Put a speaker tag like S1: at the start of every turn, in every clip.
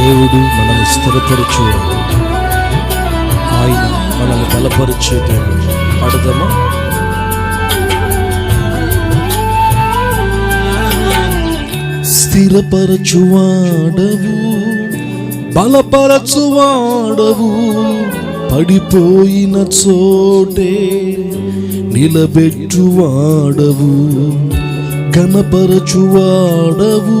S1: దేవుడు మనల్ని స్థిరపరచువాడు ఆయన మనల్ని బలపరిచే దేవుడు. పడదమా? స్థిరపరచువాడవు బలపరచువాడవు. పడిపోయిన చోటే నిలబెట్టువాడవు కనపరచువాడవు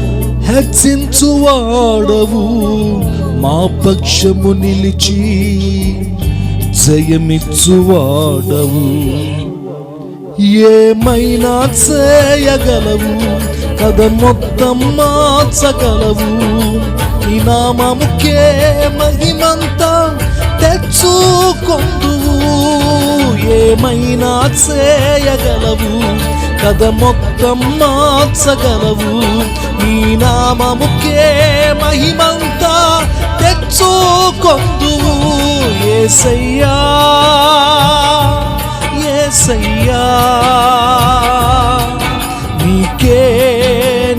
S1: హెచ్చించువాడవు మా పక్షము నిలిచి జయమిచ్చువాడవు. ఏమైనా చేయగలవు? కథ మొత్తం మార్చగలవు. నీ నామముకే మహిమంతా తెచ్చుకొందువు. ఏమైనా చేయగలవు? కథ మొత్తం మార్చగలవు. ఈ నామముకే మహిమంతా తెచ్చుకొందువు. ఏసయ్యా ఏసయ్యా. నీకే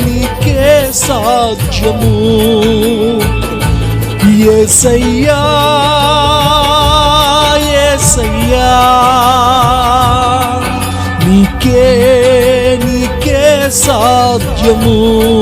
S1: నీకే సాధ్యము. ఏసయ్యా ఏసయ్యా. సాధ్యము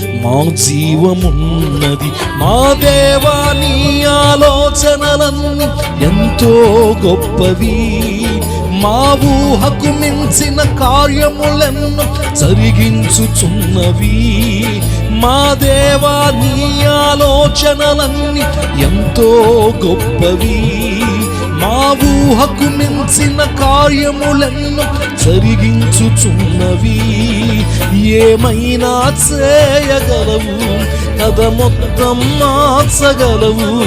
S1: మా జీవమున్నది మా దేవా నీ ఆలోచనలన్నీ ఎంతో గొప్పవి. మా ఊహకు మించిన కార్యములెన్నో జరిగించుచున్నవి. మా దేవా నీ ఆలోచనలన్నీ ఎంతో గొప్పవి. ఊహకు మించిన కార్యములను జరిగించుచున్నవి. ఏమైనా చేయగలవు? కథ మొత్తం మార్చగలవు.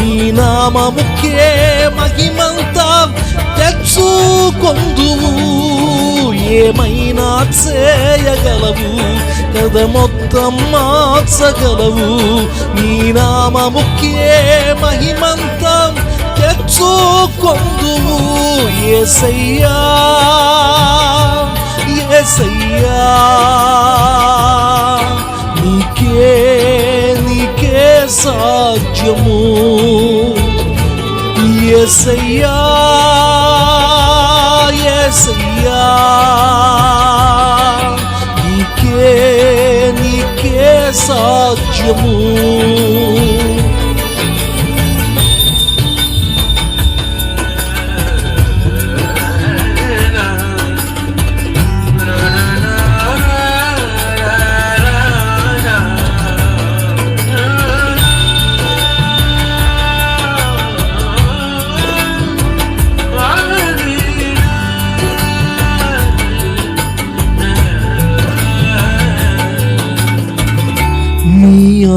S1: నీ నామముకే మహిమంతా తెచ్చుకొందువు. ఏమైనా చేయగలవు? కథ మొత్తం మార్చగలవు. నీ నామముకే మహిమంతా తెచ్చుకొందువు ఏసయ్యా ఏసయ్యా. నీకే నీకే సాధ్యము. ఏసయ్యా ఏసయ్యా. నీకే నీకే సాధ్యము.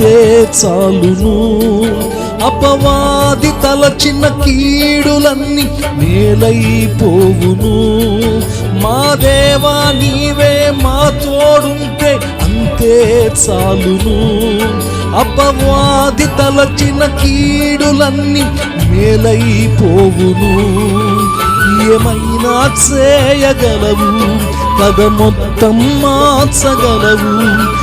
S1: అంతే చాలును. అపవాది తలచిన కీడులన్నీ మేలైపోవును. మా దేవా నీవే మా తోడుంటే అంతే చాలును. అపవాది తలచిన కీడులన్నీ మేలైపోవును. ఏమైనా చేయగలవు? కథ మొత్తం మార్చగలవు.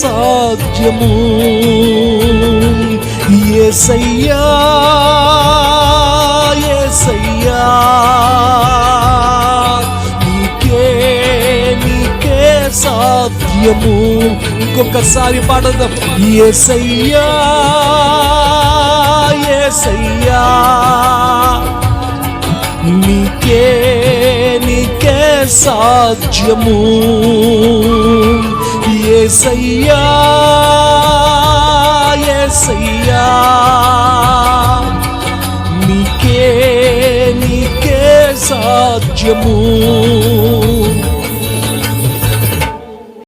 S1: సాధ్యము. ఏసయ్యా ఏసయ్యా నీకే నీకే సాధ్యము. ఇంకొకసారి పాడదాం. ఏసయ్యా ఏసయ్యా నీకే నీకే సాధ్యము. ఏసయ్యా.